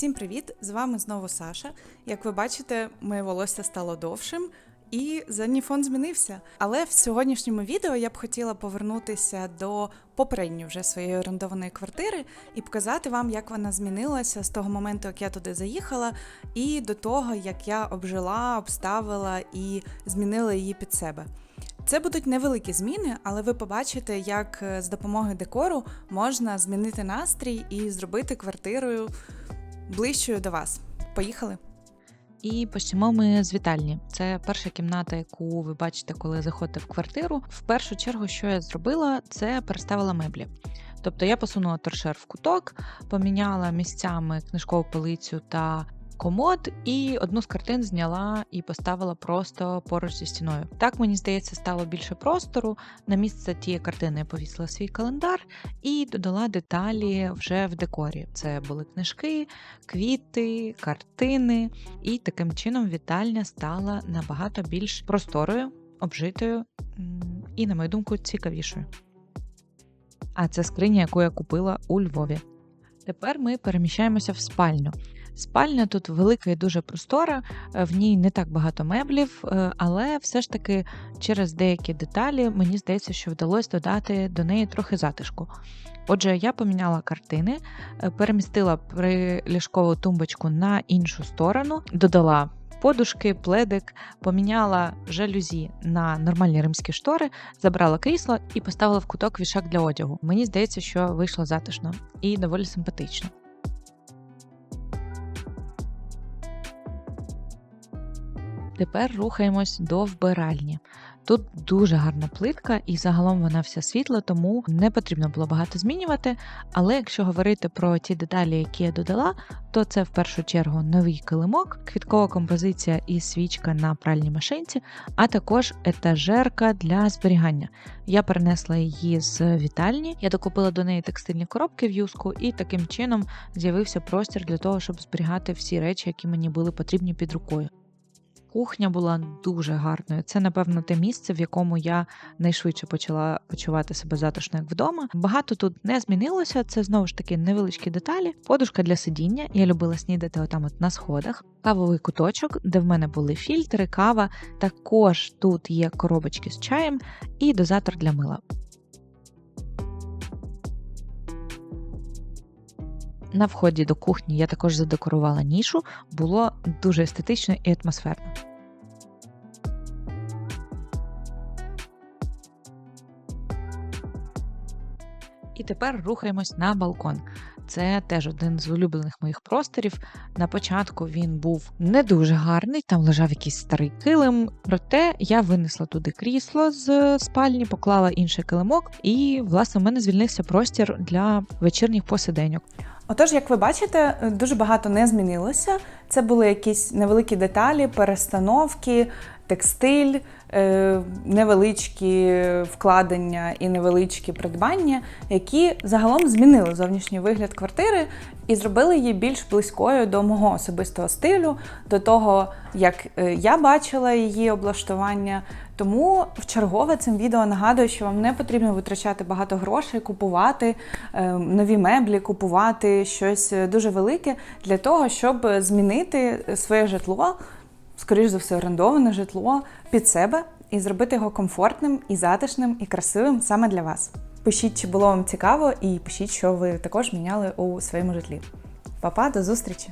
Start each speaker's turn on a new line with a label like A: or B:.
A: Всім привіт! З вами знову Саша. Як ви бачите, моє волосся стало довшим і задній фон змінився. Але в сьогоднішньому відео я б хотіла повернутися до попередньої вже своєї орендованої квартири і показати вам, як вона змінилася з того моменту, як я туди заїхала, і до того, як я обжила, обставила і змінила її під себе. Це будуть невеликі зміни, але ви побачите, як е, з допомогою декору можна змінити настрій і зробити квартирою ближчою до вас. Поїхали!
B: І почнемо ми з вітальні. Це перша кімната, яку ви бачите, коли заходите в квартиру. В першу чергу, що я зробила, це переставила меблі. Тобто я посунула торшер в куток, поміняла місцями книжкову полицю та комод, і одну з картин зняла і поставила просто поруч зі стіною. Так мені здається, стало більше простору. На місце тієї картини я повісила свій календар і додала деталі вже в декорі. Це були книжки, квіти, картини, і таким чином вітальня стала набагато більш просторою, обжитою і, на мою думку, цікавішою. А це скриня, яку я купила у Львові. Тепер ми переміщаємося в спальню. Спальня тут велика і дуже простора, е, в ній не так багато меблів, е, але все ж таки через деякі деталі мені здається, що вдалося додати до неї трохи затишку. Отже, я поміняла картини, е, перемістила приліжкову тумбочку на іншу сторону, додала подушки, пледик, поміняла жалюзі на нормальні римські штори, забрала крісло і поставила в куток вішак для одягу. Мені здається, що вийшло затишно і доволі симпатично. Тепер рухаємось до вбиральні. Тут дуже гарна плитка, і загалом вона вся світла, тому не потрібно було багато змінювати. Але якщо говорити про ті деталі, які я додала, то це в першу чергу новий килимок, квіткова композиція і свічка на пральній машинці, а також етажерка для зберігання. Я перенесла її з вітальні, я докупила до неї текстильні коробки в юску, і таким чином з'явився простір для того, щоб зберігати всі речі, які мені були потрібні під рукою. Кухня була дуже гарною. Це, напевно, те місце, в якому я найшвидше почала почувати себе затишно як вдома. Багато тут не змінилося. Це знову ж таки невеличкі деталі. Подушка для сидіння. Я любила снідати отам от на сходах. Кавовий куточок, де в мене були фільтри, кава. Також тут є коробочки з чаєм і дозатор для мила. На вході до кухні я також задекорувала нішу, було дуже естетично і атмосферно. І тепер рухаємось на балкон. Це теж один з улюблених моїх просторів. На початку він був не дуже гарний, там лежав якийсь старий килим. Проте я винесла туди крісло з спальні, поклала інший килимок, і, власне, в мене звільнився простір для вечірніх посиденьок.
A: Отож, як ви бачите, дуже багато не змінилося. Це були якісь невеликі деталі, перестановки, текстиль, е, невеличкі вкладення і невеличкі придбання, які загалом змінили зовнішній вигляд квартири і зробили її більш близькою до мого особистого стилю, до того, як е, я бачила її облаштування. Тому в чергове цим відео нагадую, що вам не потрібно витрачати багато грошей, купувати е, нові меблі, купувати щось дуже велике для того, щоб змінити своє житло, скоріш за все, орендоване житло під себе і зробити його комфортним і затишним і красивим саме для вас. Пишіть, чи було вам цікаво, і пишіть, що ви також міняли у своєму житлі. Па-па, до зустрічі!